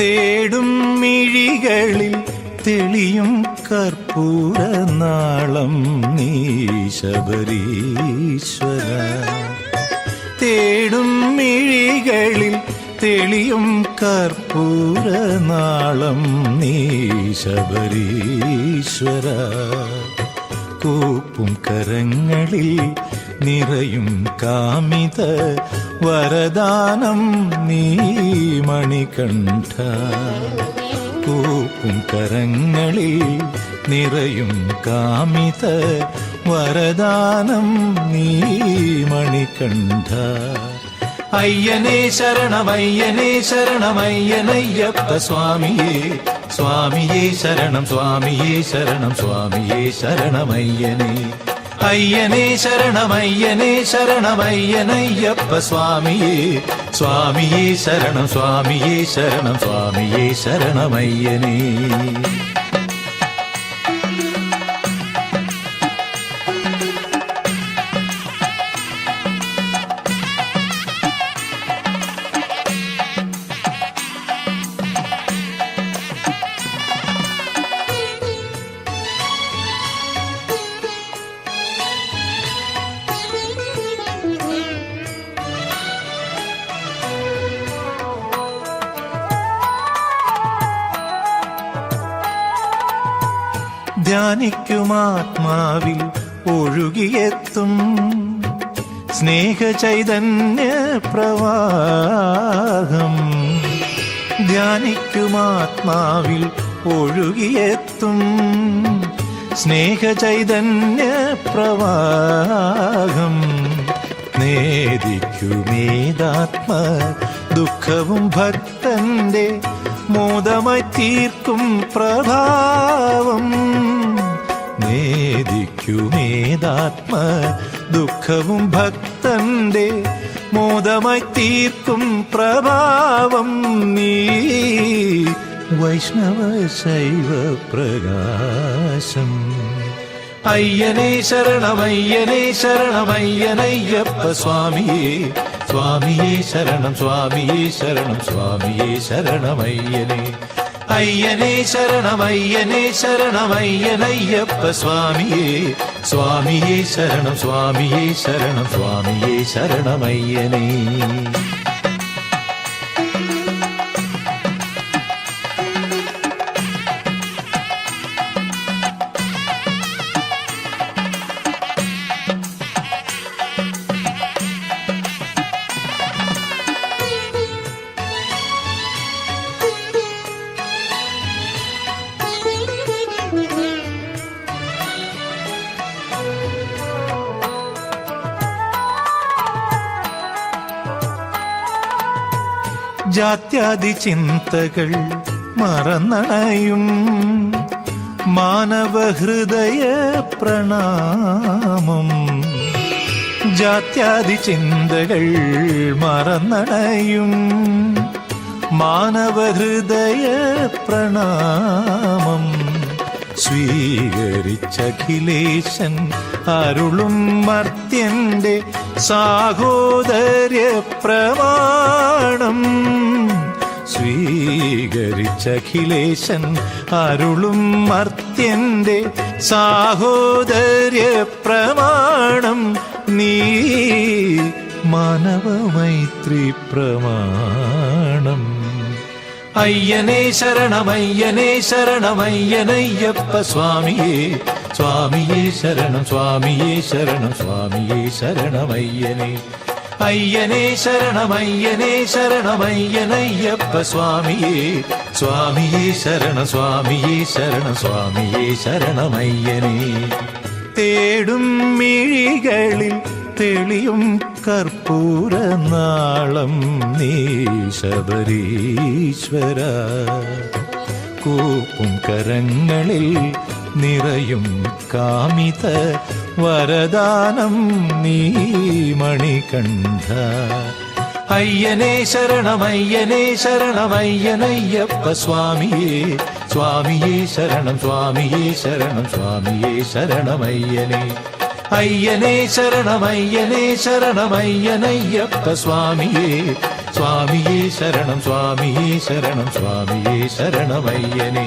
തേടും മിഴികളിൽ തെളിയും കർപ്പൂര നാളം നീ ശബരീശ്വര. തേടും മിഴികളിൽ തെളിയും കർപ്പൂര നാളം നീ ശബരീശ്വര. കൂപ്പും കരങ്ങളിൽ നിറയും കാമിത വരദാനം നീ മണികണ്ഠ. പൂക്കും കരങ്ങളിൽ നിറയും കാമിത വരദാനം നീ മണികണ്ഠ. അയ്യനേ ശരണമയ്യനേ ശരണമയ്യനയ്യപ്പ സ്വാമിയേ സ്വാമിയേ ശരണം സ്വാമിയേ ശരണം സ്വാമിയേ ശരണമയ്യനേ. അയ്യനേ ശരണമയ്യനേ ശരണമയ്യനയ്യപ്പ സ്വാമിയേ സ്വാമിയേ ശരണം സ്വാമിയേ ശരണം സ്വാമിയേ ശരണമയ്യനേ ധ്യാനിക്കുമാത്മാവിൽ ഒഴുകിയെത്തും. സ്നേഹചൈതന്യ പ്രവാഹം ധ്യാനിക്കുമാത്മാവിൽ ഒഴുകിയെത്തും. സ്നേഹചൈതന്യ പ്രവാഹം നേദിക്കുമേതാത്മ ദുഃഖവും ഭക്തന്റെ മോദമായി തീർക്കും പ്രഭാവം. നേദിക്കുമേതാത്മ ദുഃഖവും ഭക്തന്റെ മോദമായി തീർക്കും പ്രഭാവം നീ. വൈഷ്ണവ ശൈവ പ്രകാശം. അയ്യനേ ശരണമയ്യനേ ശരണമയ്യനയ്യപ്പ സ്വാമിയേ സ്വാമിയേ ശരണം സ്വാമിയേ ശരണം സ്വാമിയേ ശരണമയ്യനേ. അയ്യനേ ശരണമയ്യനേ ശരണമയ്യനയ്യപ്പ സ്വാമിയേ സ്വാമിയേ ശരണം സ്വാമിയേ ശരണം സ്വാമിയേ ശരണമയ്യനേ ജാത്യാദി ചിന്തകൾ മറന്നണയും. മാനവഹൃദയ പ്രണാമം ജാത്യാദി ചിന്തകൾ മറന്നണയും. മാനവഹൃദയ പ്രണാമം സ്വീകരിച്ചഖിലേശൻ അരുളും മർത്യന്റെ സാഹോദര്യ പ്രമാണം സ്വീകരിച്ചഖിലേശൻ അരുളും മർത്യന്റെ സാഹോദര്യ പ്രമാണം നീ മാനവമൈത്രി പ്രമാണം അയ്യനേ ശരണമയ്യനേ ശരണമയ്യനയ്യപ്പ സ്വാമിയേ സ്വാമിയേ ശരണം സ്വാമിയേ ശരണം സ്വാമിയേ ശരണമയ്യനേ അയ്യനേ ശരണമയ്യനേ ശരണമയ്യനയ്യപ്പ സ്വാമിയേ സ്വാമിയേ ശരണം സ്വാമിയേ ശരണം സ്വാമിയേ ശരണമയ്യനേ തേടും മിഴികളിൽ തെളിയും കർപ്പൂര നാളം നീ ശബരീശ്വര. കൂപ്പും കരങ്ങളിൽ നിറയും കാമിത വരദാനം നീ മണികണ്ഠ. അയ്യനേ ശരണമയ്യനേ ശരണമയ്യനയ്യപ്പ സ്വാമിയേ സ്വാമിയേ ശരണം സ്വാമിയേ ശരണം സ്വാമിയേ ശരണമയ്യനേ. അയ്യനേ ശരണമയ്യനേ ശരണമയ്യനയ്യപ്പ സ്വാമിയേ സ്വാമിയേ ശരണം സ്വാമിയേ ശരണം സ്വാമിയേ ശരണമയ്യനേ